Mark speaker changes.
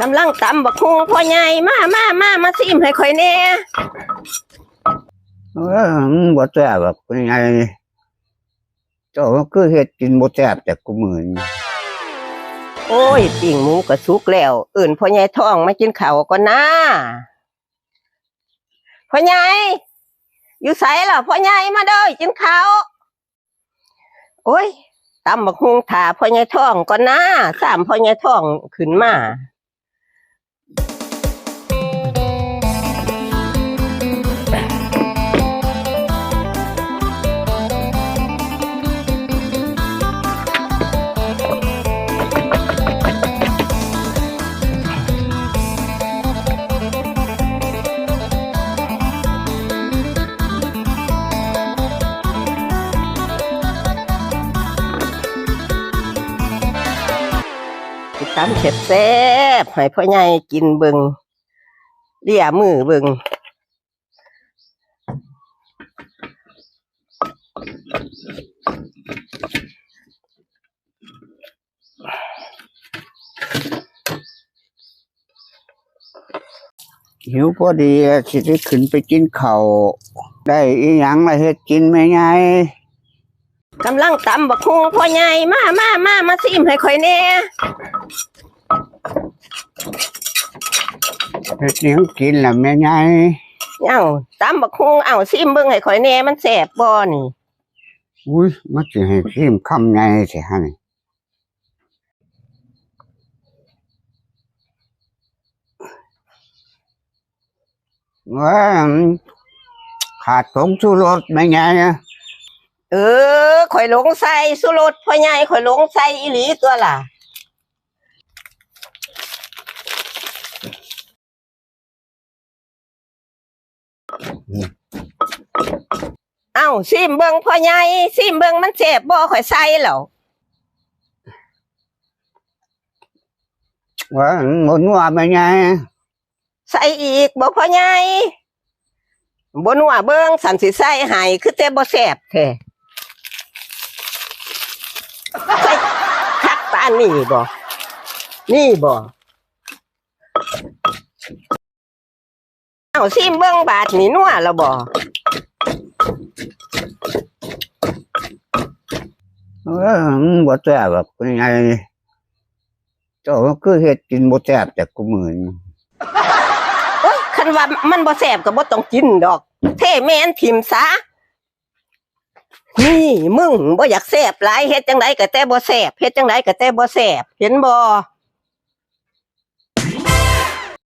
Speaker 1: กำลังตำบักคุงพ่อใหญ่มามามามาซิมให้ข่อยแหน่
Speaker 2: เออมันบ่แซ่บแบบเป็นไงเจ้าก็คือเฮ็ดกินบ่แซ่บแต่กูมือนี่
Speaker 1: โอ้ยปิ่งหมูก็สุกแล้วเอื่นพ่อใหญ่ท้องมากินข้าวก่อนนะพ่อใหญ่อยู่ไสล่ะพ่อใหญ่มาเด้อกินข้าวโอ้ยตำบักคุงถ่าพ่อใหญ่ท้องก่อนนะสามพ่อใหญ่ท้องขึ้นมา ตำเข็บแซ่บๆให้พ่อใหญ่กินเบิงเลี่ยมือเบิง
Speaker 2: หิวพอดีสิได้ขึ้นไปกินข้าวได้อีหยังละเฮ็ดกินแม่ไง
Speaker 1: กำลังตำบักคุงพ่อใหญ่มามามามาซิมให้ข่อยแหน่
Speaker 2: เฮ็ดหยังกินล่ะแม่ไง
Speaker 1: เอ้าตำบักคุงเอ้าซิมเบิ่งให้ข่อยแหน่มันแซ่บบ่นี่
Speaker 2: อุ้ยมันสิให้ชิมคำไงสิฮะนี่ว่าขาดผงชูรสแม่ไง
Speaker 1: เออข่อยหลงใส่สุรสพ่อใหญ่ข่อยหลงใส่อีหลีตัวล่ะ เอ้าซิมเบิ่งพ่อใหญ่ซิมเบิ่งมันแซ่บบ่ข่อยใส่แล้ว
Speaker 2: ว่าหมดว่าแม่ไง
Speaker 1: ใส่อีกบ่พ่อใหญ่บ่นัวเบิ่งสันสิใส่ให้คือแต่บ่แซ่บแท้ใส่คักปานนี่บ่นี่บ่เอ้าซิมเบิ่งบาดนี่นัวแล้วบ่
Speaker 2: เออมันบ่แซ่บแบบเป็นไงเจ้าก็คือเฮ็ดกินบ่แซ่บแต่กูมือนี่
Speaker 1: โอ๊ยคันว่ามันบ่แซ่บก็บ่ต้องกินดอก เทแม่นทิมซะนี่มึงบ่อยากแซ่บหลายเฮ็ดจังไดก็แต่บ่แซ่บเฮ็ดจังไดก็แต่บ่แซ่บเห็นบ่